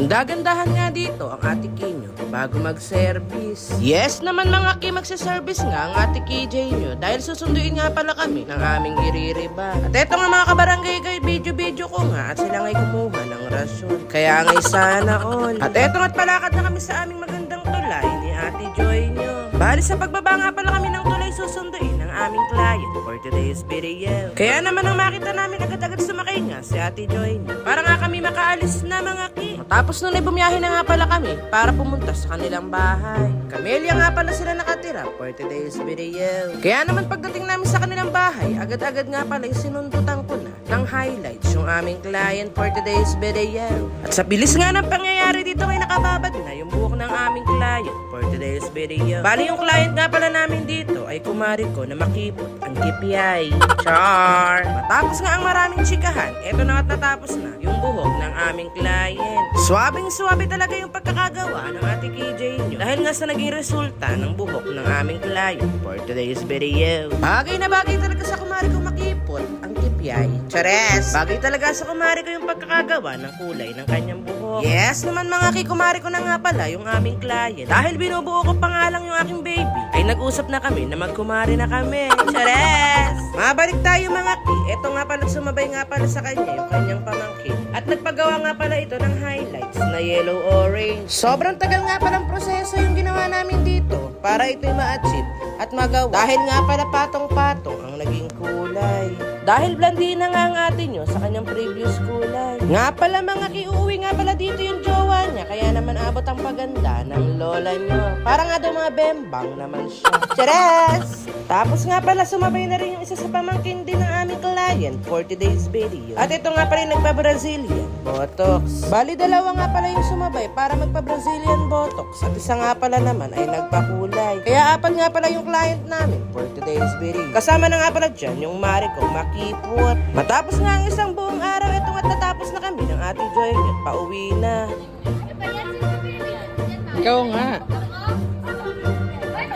Ganda-gandahan nga dito ang ate Kinyo bago mag-service. Yes naman mga ki, magsa-service nga ang ate KJ nyo dahil susunduin nga pala kami ng aming iririba. At eto nga mga kabarangay kay video-video ko nga at sila nga'y kumuha ng rasyon. Kaya nga'y sana all. At eto nga't palakad na kami sa aming magandang tulay ni ate Joy nyo. Bali sa pagbaba nga pala kami ng tulay susunduin ng aming client for today's video. Kaya naman ang makita namin agad-agad sumakay nga si ate Joy nyo. Para nga Matapos nun ay bumiyahe na nga pala kami para pumunta sa kanilang bahay. Camellia nga pala sila nakatira for today's video. Kaya naman pagdating namin sa kanilang bahay, agad-agad nga pala sinundutan ko na ng highlights yung aming client for today's video. At sa bilis nga ng pangyayari dito ay nakababad na yung ng aming client for today's video. Bali yung client nga pala namin dito ay kumari ko na makipot ang KPI. Char! Matapos nga ang maraming chikahan, eto na at natapos na yung buhok ng aming client. Swabing swabe talaga yung pagkakagawa ng ate KJ nyo dahil nga sa naging resulta ng buhok ng aming client for today's video. Bagay na bagay talaga sa kumari ko makipot ang KPI. Chares! Bagay talaga sa kumari ko yung pagkakagawa ng kulay ng kanyang buhok. Yes naman mga kikumari ko na nga pala yung aming client. Dahil binubuo ko pa nga lang yung aking baby, ay nag-usap na kami na magkumari na kami. Chares! Mabalik tayo mga ki. Ito nga pala sumabay nga pala sa kanya yung kanyang pamangkin. At nagpagawa nga pala ito ng highlights na yellow orange. Sobrang tagal nga palang proseso yung ginawa namin dito para ito'y ma-achieve at magawa. Dahil nga pala patong-patong ang naging Dahil blondina nga ang ate nyo sa kanyang previous kulay. Nga pala mga kiuwi nga pala dito yung niya. Kaya naman abot ang paganda ng lola nyo. Para nga daw mga bembang naman siya. Cheres! Tapos nga pala sumabay na rin yung isa sa pamangkin din ng aming client for today's video. At ito nga pala yung nagpa-Brazilian Botox. Bali dalawa nga pala yung sumabay para magpa-Brazilian Botox. At isa nga pala naman ay nagpakulay. Kaya apat nga pala yung client namin for today's video. Kasama na nga pala dyan yung mari makipot. Matapos nga ang isang buong araw, ito at natapos na kami ng ate Joy at pauwi na. Ikaw nga.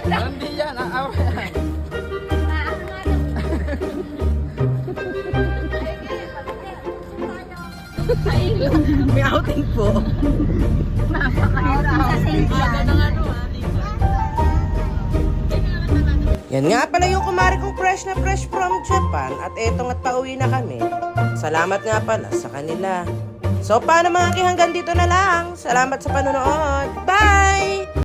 Hindi yan, ang awa yan. May outing po. Yan nga pala yung kumari kong fresh na fresh from Japan at etong at pauwi na kami. Salamat nga pala sa kanila. So paano mga ki hanggang dito na lang. Salamat sa panonood. Bye!